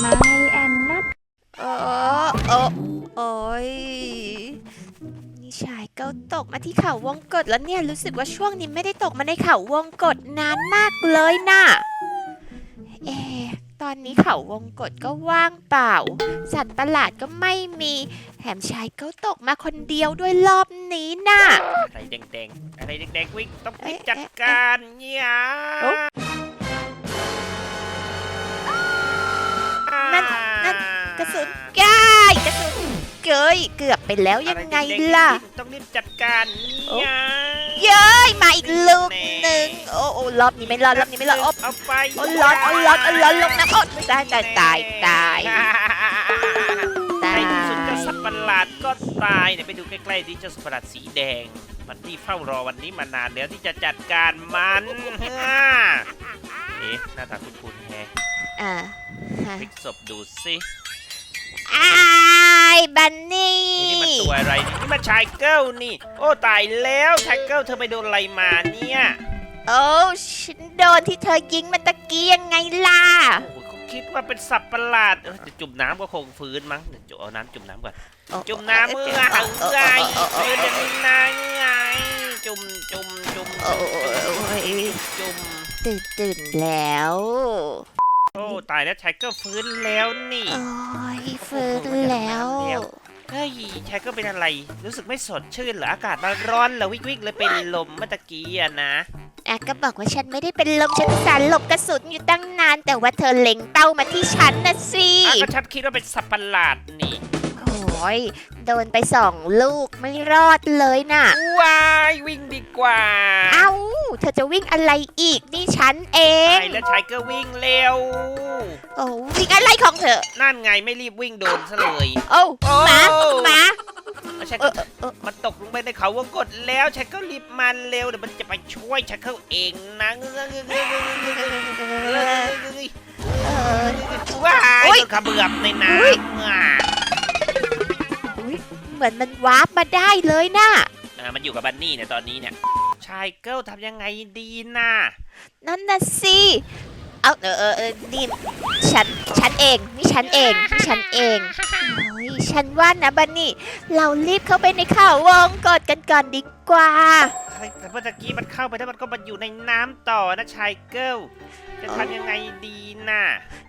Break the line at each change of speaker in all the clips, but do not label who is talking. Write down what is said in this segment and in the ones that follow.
ไม่แอนนัท
โอ้โอ้โอ้ยนี่ชายเก้าตกมาที่เขาวงกฏแล้วเนี่ยรู้สึกว่าช่วงนี้ไม่ได้ตกมาในเขาวงกฏนานมากเลยน่ะ เอะตอนนี้เขาวงกฏก็ว่างเปล่า สัตว์ประหลาดก็ไม่มีแถมชายเก้าตกมาคนเดียวด้วยรอบนี้น่ะ
อะไรแดงๆ อะไรแดงๆวิ่งต้องรีบ
เอ๊ะ
จัดการเนี่ย
กระสุนกายกระสุนเกยเกือบไปแล้วยังไง
อะไรแดๆ
ล่ะ
วิ่งต้องรีบจัดการเนี่ย
เย้ยมาอีกลูก
แน่
หนึ่งโอ้โอ้รอบนี้ไม่รอดรอบนี้ไม่รอดโอ้
เอาไป
โอ้ร้อนโอ้ร้อนโอ้ร้อนลงน้ำโอ้ตายตายตายตายตา
ในที่สุดเจ้าสั
ย
ตว์ประหลาดก็ตายเนี่ยไปดูใกล้ๆที่เจ้าสัตว์ประหลาดสีแดง มันที่เฝ้ารอวันนี้มานานแล้วที่จะจัดการมันเอ๊ะหน้าตาคุ้นๆแฮะ
อ่า
พลิกศพดูสิ
อายบันนี่
เอ๊ะนี่มันตัวอะไรนี่นี่มันชายเกิลนี่ โอ้ตายแล้วชายเกิลเธอไปโดนอะไรมาเนี่ย
โอ้ฉันโดนที่เธอยิงมันตะกี้ยังไงล่ะ
โอ้โหเขาคิดว่าเป็นสัตว์ประหลาดเออจะจุ่มน้ำก็คงฟื้นมั้งเดี๋ยวจะเอาน้ำจุ่มน้ำก่อน จุ่มน้ำเมื่อไงฟื้นจะมีน้ำไงจุ่มจุ่มจุ่ม
โอ้
จุ่ม
ย
จุ่ม
ตื่นตื่นแล้ว
โอ้ตายแล้วชายเกิลฟื้นแล้วนี่
โอ้ยฟื้นแล้ว
เฮ้ยชายเกิลเป็นอะไร รู้สึกไม่สดชื่นเหรออากาศมันร้อนเหรอวิกวิกเลยเป็นลมเมื่อตะกี้อะนะ
อะก็บอกว่าฉันไม่ได้เป็นลมฉันสารหลบกระสุนอยู่ตั้งนาน แต่ว่าเธอเล็งเป้ามาที่ฉันนะสิ
อะก็ฉันคิดว่าเป็นสัตว์ประหลาดนี่
โอ้ ยโดนไปสองลูกไม่รอดเลยน่ะ
ว้ายวิ่งดีกว่า
เอ้า เธอจะวิ่งอะไรอีกนี่ฉันเอง
ไอง แล้วชายก็วิ่งเร็ว
โอ้วิ่งอะไรของเธอ
นั่นไงไม่รีบวิ่งโดนซะเลย
โอ้
โอ
มามา
ชายก็มันตกลงไปในเขาวงกดแล้วชายก็รีบมันเร็วเดี๋ยวมันจะไปช่วยชายเขาเองนะเว้ายโดนขบือบในน้ำ
เหมือนมันวาร์ปมาได้เลยน่ะ
อ่ามันอยู่กับบันนี่เนี่ยตอนนี้เนี่ยชายเกิลทำยังไงดีน่ะ
นั่นน่ะสิเอาเออเออเออนี่ฉันฉันเองนี่ฉันเองนี่ฉันเองโอ้ยฉันว่านะบันนี่ เรารีบเข้าไปในข่าววงกดกันก่อนดีกว่า
เฮ้ย แต่เมื่อกี้มันเข้าไปแล้วมันก็มาอยู่ในน้ำต่อนะชายเกิลจะทำยังไงดีน่ะ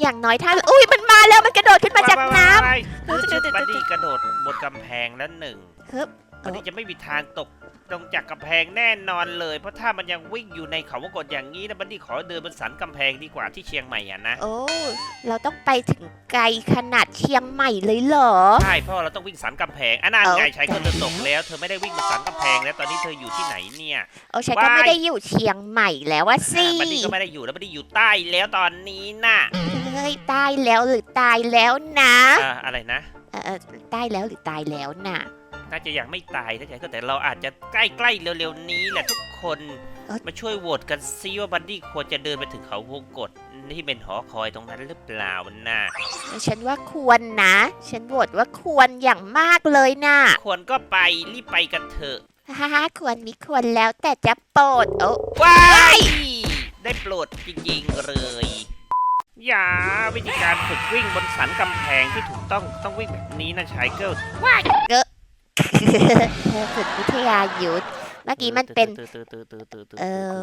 อย่างน้อยถ้า อุ้ยมันมาแล้วมันกระโดดขึ้นมาจากน้ำ
ว้ายคือชุดบันนี่กระโดดบนกำแพงแล้วหนึ่ง
ฮึบ
บันนี่จะไม่มีทางตก ลงจากกำแพงแน่นอนเลย เพราะถ้ามันยังวิ่งอยู่ในเขาวงกตอย่างนี้นะบันนี่ขอเดินบนสันกำแพงดีกว่าที่เชียงใหม่อะนะ
โอ้เราต้องไปถึงไกลขนาดเชียงใหม่เลยเหรอ
ใช่เพราะเราต้องวิ่งสันกำแพงอันนั้นไง
เอา
ชายก็เธอตกแล้ว เธอไม่ได้วิ่งบนสันกำแพงแล้วตอนนี้เธออยู่ที่ไหนเนี่ย
โอ้ฉันก็
ว้าย
ไม่ได้อยู่เชียงใหม่แล้วว่าสิ
บันนี่ก็ไม่ได้อยู่แล้วบันนี่อยู่ใต้แล้วตอนนี้น่ะ
เฮ้ยตายแล้วหรือตายแล้วนะ
อ่าอะไรนะ
เออเออตายแล้วหรือตายแล้วน่ะ
น่าจะยังไม่ตายนะชายก็แต่เราอาจจะใกล้ๆเร็วๆนี้แหละทุกคน
เอ้ย
มาช่วยโหวตกันซิว่าบันนี่ควรจะเดินไปถึงเขาวงกตที่เป็นหอคอยตรงนั้นหรือเปล่าน่ะ
ฉันว่าควรนะ ฉันโหวตว่าควรอย่างมากเลยน่ะ
ควรก็ไปรีบไปกันเถอะ
ฮ่าฮ่าควรมีควรแล้วแต่จะโปรดโอ้
ว้ายได้โปรดจริงๆเลยอย่าวิธีการฝึกวิ่งบนสันกำแพงที่ถูกต้องต้องวิ่งแบบนี้นะชายเกิลว้าย
เธอ ฝึกวิทยายุทธเมื่อกี้มันเป็น เออ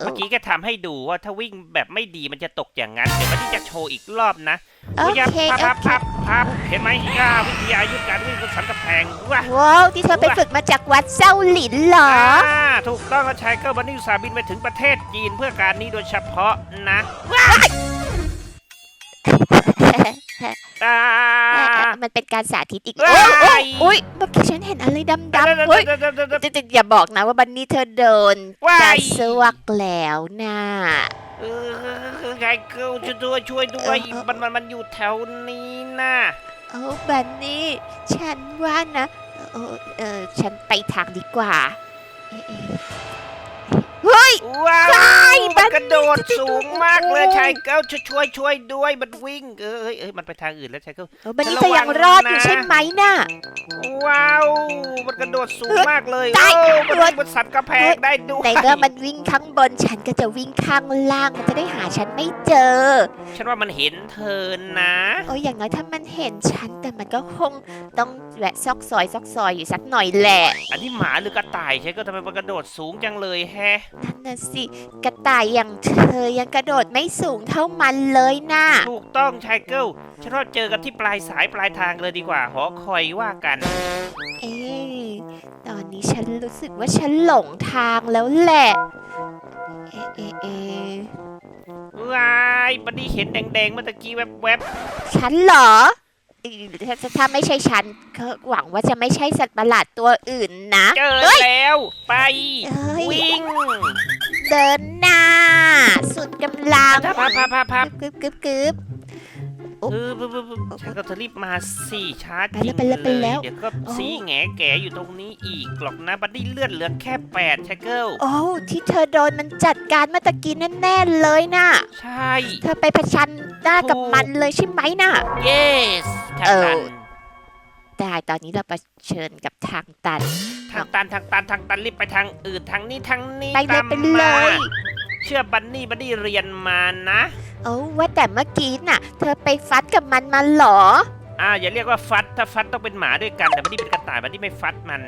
เมื่อกี้ก็ทำให้ดูว่าถ้าวิ่งแบบไม่ดีมันจะตกอย่างนั้น เดี๋ยวมันจะโชว์อีกรอบนะ
โอเค
พับ
โอ
พับ
เค
พับพับเห็นไหมอ่าวิทยายุทธการวิ่งบนสันกำแพงว้า
ว้าวที่เธอไปฝึกมาจากวัดเจ้าหลินเหรอ
ถูกต้องแล้วชายเกิลวันนี้สาบินไปถึงประเทศจีนเพื่อการนี้โดยเฉพาะนะอ่า
มันเป็นการสาธิตอีก
ว้า
โอ้
ย
ดำๆเฮ้ยติดๆอย่าบอกนะว่าบันนี่เธอโดน
ว้า
จะ
ย
สวกแล้วนะ
เออชายเกิลช่วยด้วยช่วยด้วย
เออเออ
มันมันมันอยู่แถวนี้นะ
โอ้บันนี่ฉันว่านะเออเออฉันไปทางดีกว่าเอ๊ะเอ๊ะเฮ้ย
ว้า
ใคร
ยมั
บั
น
น
กระโดดสูงมากเลยชายเก้าช่วยช่วยช่วยด้วยมันวิ่งเอ้ยเอ้ยมันไปทางอื่นแล้วชายเก้า
เออบันนี่เธอยังรอดอยู่ใช่ไหมน่ะ
ว้าวมันกระโดดสูงมากเลย
ตาย
โอ้มันวิ่งบนสันกระแพงได้ด้วย
ในเมื่อมันวิ่งข้างบนฉันก็จะวิ่งข้างล่างมันจะได้หาฉันไม่เจอ
ฉันว่ามันเห็นเธอนะ
โอ้ยอย่างน้อยถ้ามันเห็นฉันแต่มันก็คงต้องแวะซอกซอยซอกซอยอยู่สักหน่อยแหละ
อันนี้หมาหรือกระต่ายใช่ก็ทำไมมันกระโดดสูงจังเลยแฮะ
นั่นน่ะสิกระต่ายอย่างเธอยังกระโดดไม่สูงเท่ามันเลยน่ะ
ถูกต้องชายเกิลฉันว่าเจอกันที่ปลายสายปลายทางเลยดีกว่า หอคอยว่ากัน
เอ๊ะตอนนี้ฉันรู้สึกว่าฉันหลงทางแล้วแหละ เอ๊ะเอ๊ะเอ๊ะ
ว้ายบันนี่เห็นแดงๆเมื่อตะกี้แวบ
ฉันเหรอเอ๊ะถ้าถ้าไม่ใช่ฉันก็หวังว่าจะไม่ใช่สัตว์ประหลาดตัวอื่นนะ
ๆ เจอ
เฮ้ย
แล้ว ไป
เอ้ย
วิ่ง
เดินหน้า สุดกำลัง
พับพับพับพับพับ
กึบกึบกึบโอ้
เออปึ๊บปึ๊บปึ๊บฉันก็จะรีบมาสี่ชาร์จ
ไปแล้วไปแล้วไปแล้ว
เดี๋ยวก็
โอ้
ซีแงแก่อยู่ตรงนี้อีกหรอกนะบัดดี้เลือดเหลือแค่แปดชายเกิล
โอ้ที่เธอโดนมันจัดการเมื่อตะกี้แน่ๆเลยน่ะ
ใช่
เธอไปผชันหน้ากับมันเลยใช่ไหมน่ะ
yes ทาง
เอ
ตั
อ
น
แต่ตอนนี้เราไป เชิญกับทางตัน
ทางตันทางตันทางตันรีบไปทางอื่นทางนี้ทางนี้
ไปเลย
ตาม
ไปเล
มายเชื่อบันนี่บันนี่เรียนมานะ
โอ้ว่าแต่เมื่อกี้น่ะ เธอไปฟัดกับมันมาเหรอ
อ่าอย่าเรียกว่าฟัดถ้าฟัดต้องเป็นหมาด้วยกันแต่บันนี่เป็นกระต่ายบันนี่ไม่ฟัดมัน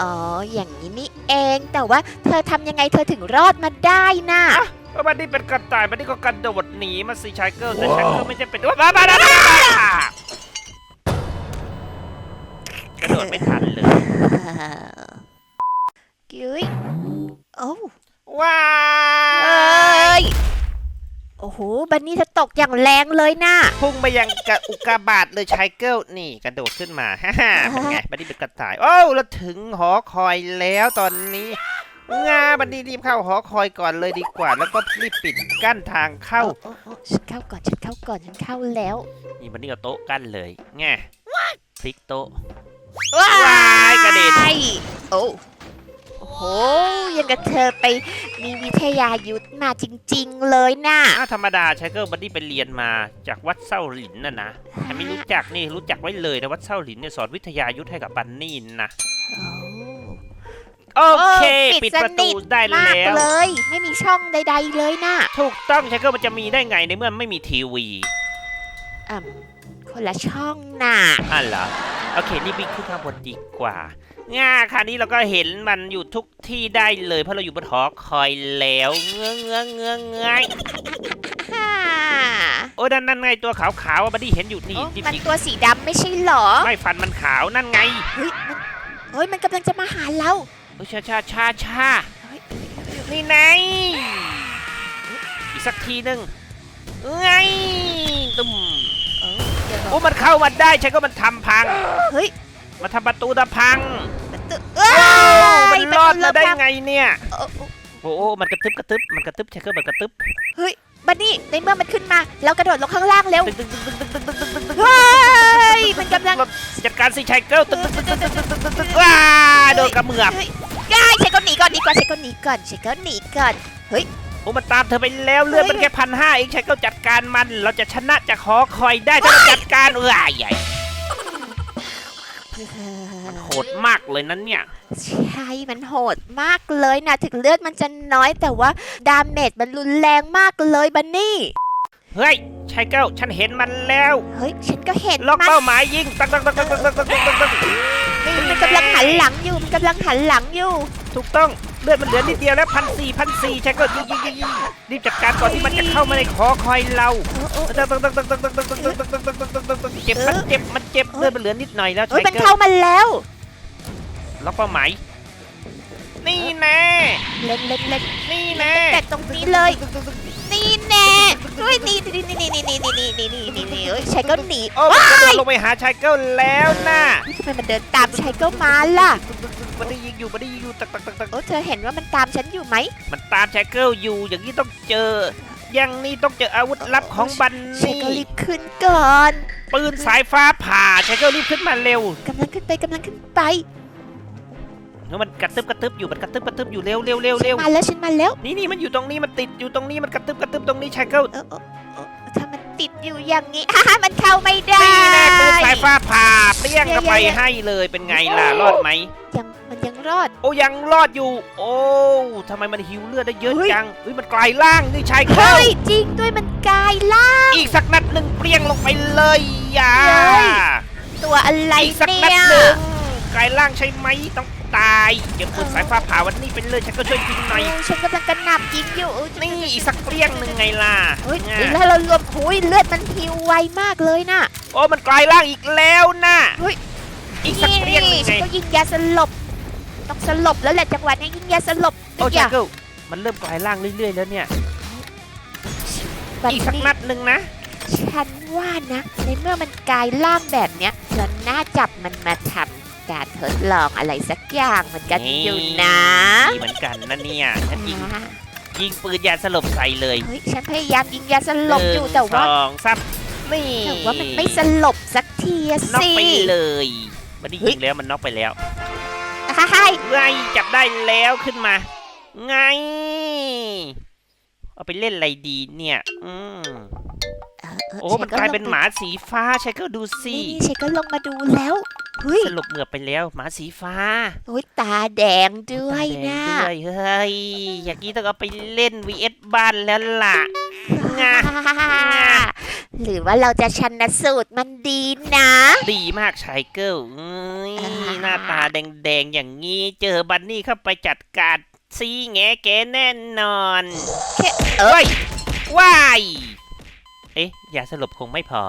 อ๋อ อย่างนี้นี่เอง แต่ว่าเธอทำยังไงเธอถึงรอดมาได้น่ะ
เพราะบันนี่เป็นกระต่ายบันนี่ก็กระโดดหนีมาสิชายเกิลแต่ชายเกิลไม่ใช่เป็นว่าบ้าบ้าบ้าบ้า โดดไม่ทันเลย
กุ้ยโอ้
ว้า
เอ้
ย
ยโอ้โห บันนี่เธอตกอย่างแรงเลยน่ะ
พุ่งไปยังกะอุกาบาตเลยชายเกิลนี่กระโดดขึ้นมา ฮ่าฮ่าเป็นไงบันนี่เป็นกระต่าย โอ้เราถึงหอคอยแล้วตอนนี้งาบันนี่รีบเข้าหอคอยก่อนเลยดีกว่า แล้วก็รีบปิดกั้นทางเข้า
โอ้โอ้โอ้ฉันเข้าก่อน ฉันเข้าก่อน ฉันเข้าแล้ว
นี่บันนี่เอาโต๊ะกั้นเลยไงพลิกโต๊ะ
ว้า
ว้ายกระเด็น
โอ้โอ้โหยังกับเธอไปมีวิทยายุทธมาจริง ๆ เลยน่ะ
อ้าวธรรมดาชายเกิลบันนี่ไปเรียนมาจากวัดเส้าหลินน่ะนะถ้าไม่รู้จักนี่รู้จักไว้เลยนะวัดเส้าหลินเนี่ยสอนวิทยายุทธให้กับบันนี่นะ
โอ้
โอเค
โอ้
ปิด
ส
ประ
นิ
ตู
ท
ได้
มาก
แล้ว
เลย ไม่มีช่องใด ๆ เลยน่ะ
ถูกต้องชายเกิลมันจะมีได้ไงในเมื่อไม่มีทีวี
อ่ำ คนละช่องน่ะ
อะเหรอ โอเครีบวิ่งขึ้นข้างบนดีกว่าง่าคราวนี้เราก็เห็นมันอยู่ทุกที่ได้เลย เพราะเราอยู่บนหอคอยแล้วเงื้อเงื้อเงื้อเงื้อ
ฮ่า
โอ้ยนั่นนั่นไงตัวขาวๆอะบัดดี้เห็นอยู่นี่
โอ้
ดิบ
มัน
ดิ
ตัวสีดำไม่ใช่เหรอ
ไม่ฟันมันขาวนั่นไง
เฮ้ยมันเฮ้ยมันกำลังจะมาหาเรา
โอ้ยชาชาชาชา
เฮ้ย
นี่ไงอีกสักทีหนึ่งไงตุ้ม
เออเดี๋ยว
โอ้มันเข้ามาได้ใช่ก็มันทำพัง
เฮ้ย
มานทำประตูตะพัง
ว้ย
มันรอดมาได้ไงเนี่ยโอ้โอ้มันกระตึบกระตึบมันกระตึบใช่ก็มันกระตึบ
เฮ้ยบันนี่ในเมื่อมันขึ้นมาเรากระโดดลงข้างล่างแล้วเฮ้ยมันกำลัง
จัดการสิชัยเกิลตึ๊กตึ๊กตึ๊กตึ๊กตึ๊กตึ๊กว้าโดนกระเมือ
กย่ายชัก็หนีก่อนดีกว่าชัยก็หนีก่อนชัก็หนีก่อนเฮ้ย
โอ้มันตามเธอไปแล้วเลือดมันแค่พันห้าเองชายเกิลจัดการมัน เราจะชนะจากหอคอยได้ถ้าเราจัดการเออใหญ่มันโหดมากเลยนั้นเนี่ย
ใช่มันโหดมากเลยนะถึงเลือดมันจะน้อยแต่ว่าดาเมจมันรุนแรงมากเลยบันนี่
เฮ้ยชายเกิลฉันเห็นมันแล้ว
เฮ้ยฉันก็เห็น
ล็อก
มัน
เป้าหมายยิงตังตังตังตังตังตังตังตังตังตังนี่
มันกำลังหันหลังอยู่มันกำลังหันหลังอยู่
ถูกต้อง เลือดมันเหลือนิดเดียวแล้วพันสี่พันสี่ชายเกิลยิงยิงยิงยิงรีบจัดการก่อนที่มันจะเข้ามาในคอคอยเรา
โอ้โอ้
ตังตังตังตังตังตังตังตังตังตังตังตังตังตังตังเจ็บมันเจ็บมันเจ็บเลือดมันเหลือนิดหน่อยแล้ว
เฮ้
ชายย
มันเข้ามาแล้ว
ล็อกเป้าหมายนี่แน่
เล็กเล็กเล็ก
นี่แน่
แต่ตรงนี้เลย นี่แน่เฮ้ยนี่นี่นี่นี่นี่นี่นี่นี่นี่นี่นี่เฮ้ยชายก็หนี
โอ้มันกระโดดลงไปหาชายเกิลแล้วน่ะ
ทำไมมันเดินตามชายก็มาล่ะ
มันได้ยิงอยู่มันได้ยิงอยู่ตักตักตักตัก
โอ้เธอเห็นว่ามันตามฉันอยู่ไหม
มันตามชายเกิลอยู่อย่างนี้ต้องเจอ อย่างนี้ต้องเจออาวุธลับของบัน
ชาย
นี่
ก็รีบขึ้นก่อน
ปืนสายฟ้าผ่าชายเกิลรีบขึ้นมาเร็ว
กำลังขึ้นไปกำลังขึ้นไป
เฮ้ยมันกระตึบกระตึบอยู่มันกระตึบกระตึบอยู่เร็วเร็วเร็ว
ฉั
เร็
น
ว
มาแล้วฉันมาแล้ว
นี่นี่มันอยู่ตรงนี้มันติดอยู่ตรงนี้มันกระตึบกระตึบตรงนี้ชายเกิล
เออเออเออถ้ามันติดอยู่อย่างนี้ฮ่ามันเข้าไม่ได้
นี่แน่ปืนสายฟ้าผ่าเปรี้ยงเข้าไป
เย้ๆๆ
ให้เลยเป็นไงล่ะรอดไหม
ยังมันยังรอด
โอ้ยังรอดอยู่ โอ้ทำไมมันหิวเลือดได้เยอะ
เฮ้ย
จังเฮ้ยมันกลายร่างนี่ชายเกิ
เฮ้
ล
ยจริงด้วยมันกลายล่าง
อีกสักนัดหนึ่งเปรี้ยงลงไปเลยอย่า
เฮ้ยตัวอะไร
อีกสัก
เนี่
นัด
ย
หนึ่งกลายร่างใช่ไหมต้อง ตายเดี๋ยวปืนสายฟ้าผ่าวันนี้เป็นเลยฉันก็ช่วยยิงหน่อย
โอ้ฉันกำลังกระหน่ำยิงอยู่
นี่อีกสักเปรี้ยงหนึ่งไงล่ะ
เฮ้ย
ง่ะ
แล้วเรารวมหุยเลือดมันหิวไวมากเลยน่ะ
โอ้มันกลายร่างอีกแล้วนะ
เฮ้ย
อีกสักเปรี้ยงหนึ่ง
ฉั
ไง
นก็ยิงยาสลบต้องสลบแล้วแหละจังหวะนี้ยิงยาสลบ
โอ้
อ
ชา
ย่า
เกิลมันเริ่มกลายร่างเรื่อยๆแล้วเนี่ย
บัด
อีกสัก
นี้
นัดหนึ่งนะ
ฉันว่านะ ในเมื่อมันกลายร่างแบบเนี้ยเราน่าจับมันมาทำ การทดลองอะไรสักอย่างเหมือนกันอยู่นะ
ดีเหมือนกันนะเนี่ยฉันยิง
อ่า
ยิงปืนยาสลบใส่เลย
เฮ้ยฉันพยายามยิงยาสลบอยู่แต่
หนึ่ง
ว่า
สองสามนี่
แต่ว่ามันไม่สลบสักทีอะ
น็อก
สิ
ไปเลยมันได้ยิงแล้วมันน็อกไปแล้ว
ฮ่า
ไงจับได้แล้วขึ้นมา ไง เอาไปเล่นอะไรดีเนี่ย อืมโอ้ มันกลายเป็นหมาสีฟ้าใช่ก็ดูสิ
นี่ฉันก็ลงมาดูแล้ว เฮ้ย
สรุปเหมือบไปแล้ว หมาสีฟ้า
โอ้ยตาแดงด้วย
ตาแด
นะ
งด้วยเฮ้ยอย่างนี้ต้องเอาไปเล่น vs บ้านแล้วล่ะงา
หรือว่าเราจะชันสูตรมันดีนะ
ดีมากชายเกิลเอ้ย
อ่า
หน้าตาแดงๆอย่างนี้ เจอบันนี่เข้าไปจัดการซีแงแกแน่นอน
แค่เออ
เฮ้ยว้าย เอ๊ะยาสลบคงไม่พอ